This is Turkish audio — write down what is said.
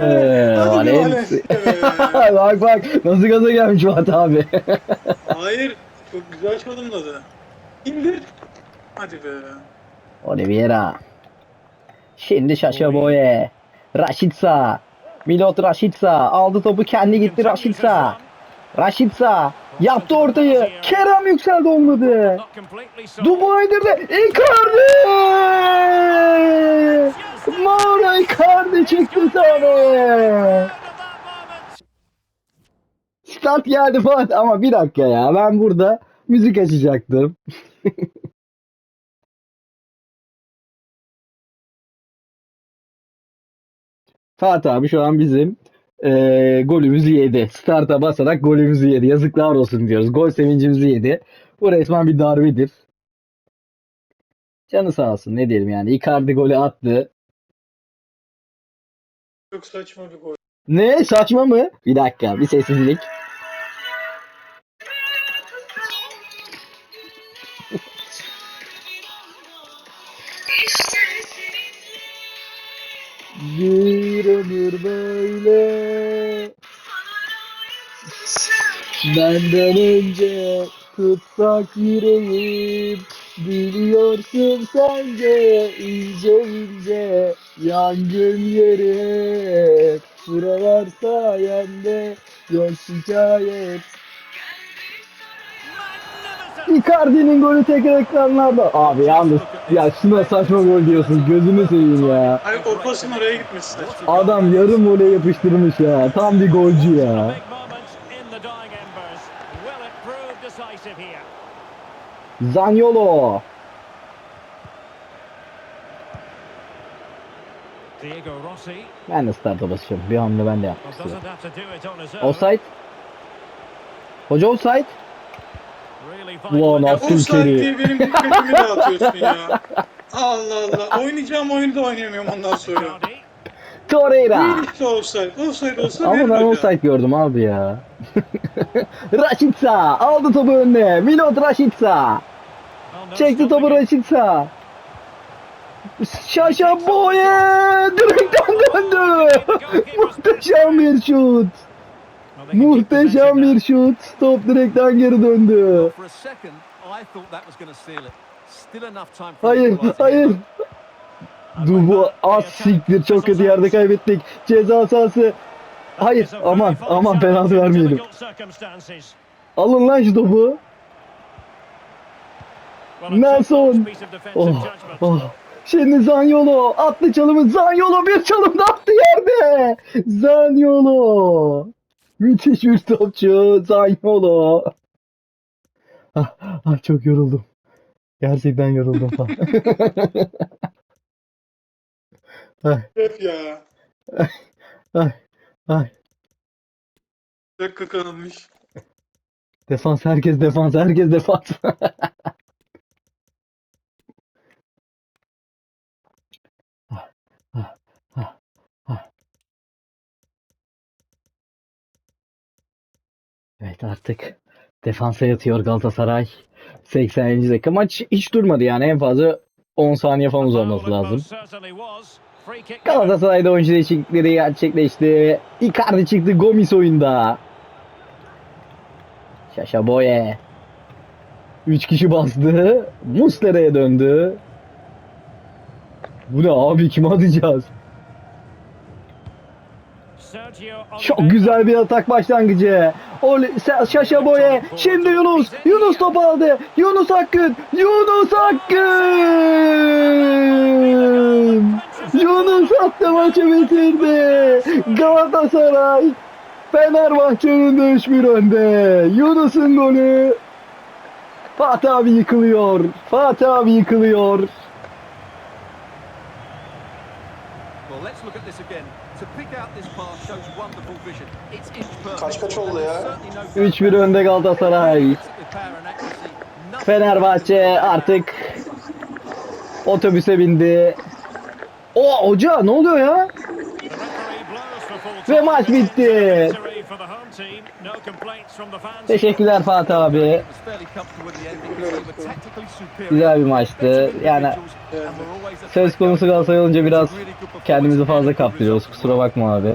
Ee, Hadi bak bak nasıl gaza gelmiş Fatih abi. Hayır. Çok güzel çalımladı. İndir. Hadi be. Oliveira. Şimdi Şaşa Boye. Raşitsa. Milot Raşitsa. Aldı topu kendi gitti Raşitsa. Raşitsa. Yaptı ortayı. Kerem yükseldi olmadı. Dubai'de de Icardi! Mauro Icardi çıktı sahneye. Start geldi Fatih ama bir dakika ya ben burada müzik açacaktım. Fatih abi şu an bizim eee golümüzü yedi. Start'a basarak golümüzü yedi. Yazıklar olsun diyoruz. Gol sevincimizi yedi. Bu resmen bir darbedir. Canı sağ olsun ne diyelim yani. Icardi golü attı. Çok saçma bir gol. Ne saçma mı? Bir dakika bir sessizlik. Bir ömür böyle Benden önce tutsak yüreğim Biliyorsun sence ince ince Yangın yeri Buralar sayende Yok şikayet Icardi'nin golü tekrar ekranlarda. Abi yalnız ya şuna saçma gol diyorsun. Gözünü seveyim ya. Hayır o pasın oraya saçma. Adam yarım voley yapıştırmış ya. Tam bir golcü ya. Zaniolo. Diego Rossi Ben de starta basıyorum. Bir hamle ben de yapmak istiyorum. Offside. Hoca offside. Ulan. Abdülkerim. Offside diye benim dikkatimi dağıtıyorsun ya. Allah Allah. Oynayacağım oyunu da oynayamıyorum ondan sonra. Torreira. İşte offside. Offside olsa Ama ben offside gördüm abi ya. Raşitsa aldı topu önüne. Milot Raşitsa. Çekti topu. Raşitsa. Şaşa boye direkten döndü. Muhteşem bir şut. Muhteşem bir şut. Top direkten geri döndü. Hayır, hayır. Dubu az siktir. Çok kötü yerde kaybettik. Ceza sahası. Hayır aman aman penaltı vermeyelim. Alın lan şu topu. Nelson. Oh, oh. Şimdi Zanyolo attı çalımı. Zanyolo bir çalım da attı yerde. Zanyolo. Müthiş bir topçu Zanyolo. Ah, ah, çok yoruldum. Gerçekten yoruldum falan. ay, Hep ya. ay, ay. Dakika kalmış. Defans herkes defans herkes defans. Evet artık defansa yatıyor Galatasaray. 80. dakika maç hiç durmadı yani en fazla 10 saniye falan uzanması lazım. Galatasaray'da oyuncu değişiklikleri gerçekleşti. Icardi çıktı Gomis oyunda. Şaşa Boye. 3 kişi bastı. Muslera'ya döndü. Bu ne abi kim atacağız? Çok güzel bir atak başlangıcı. Ol Şaşa Boye. Şimdi Yunus. Yunus top aldı. Yunus Akgün. Yunus Akgün. Yunus attı maçı bitirdi. Galatasaray Fenerbahçe önünde 3-1 önde. Yunus'un golü. Fatih abi yıkılıyor. Fatih abi yıkılıyor. Let's look at this again. To pick out this pass shows wonderful vision. It's inch perfect. Kaç kaç oldu ya? Certainly no doubt 3-1 önde Galatasaray. Fenerbahçe artık otobüse bindi. O hoca ne oluyor ya? Ve maç bitti. Teşekkürler Fatih abi. Güzel bir maçtı. Yani söz konusu Galatasaray olunca biraz kendimizi fazla kaptırıyoruz. Kusura bakma abi.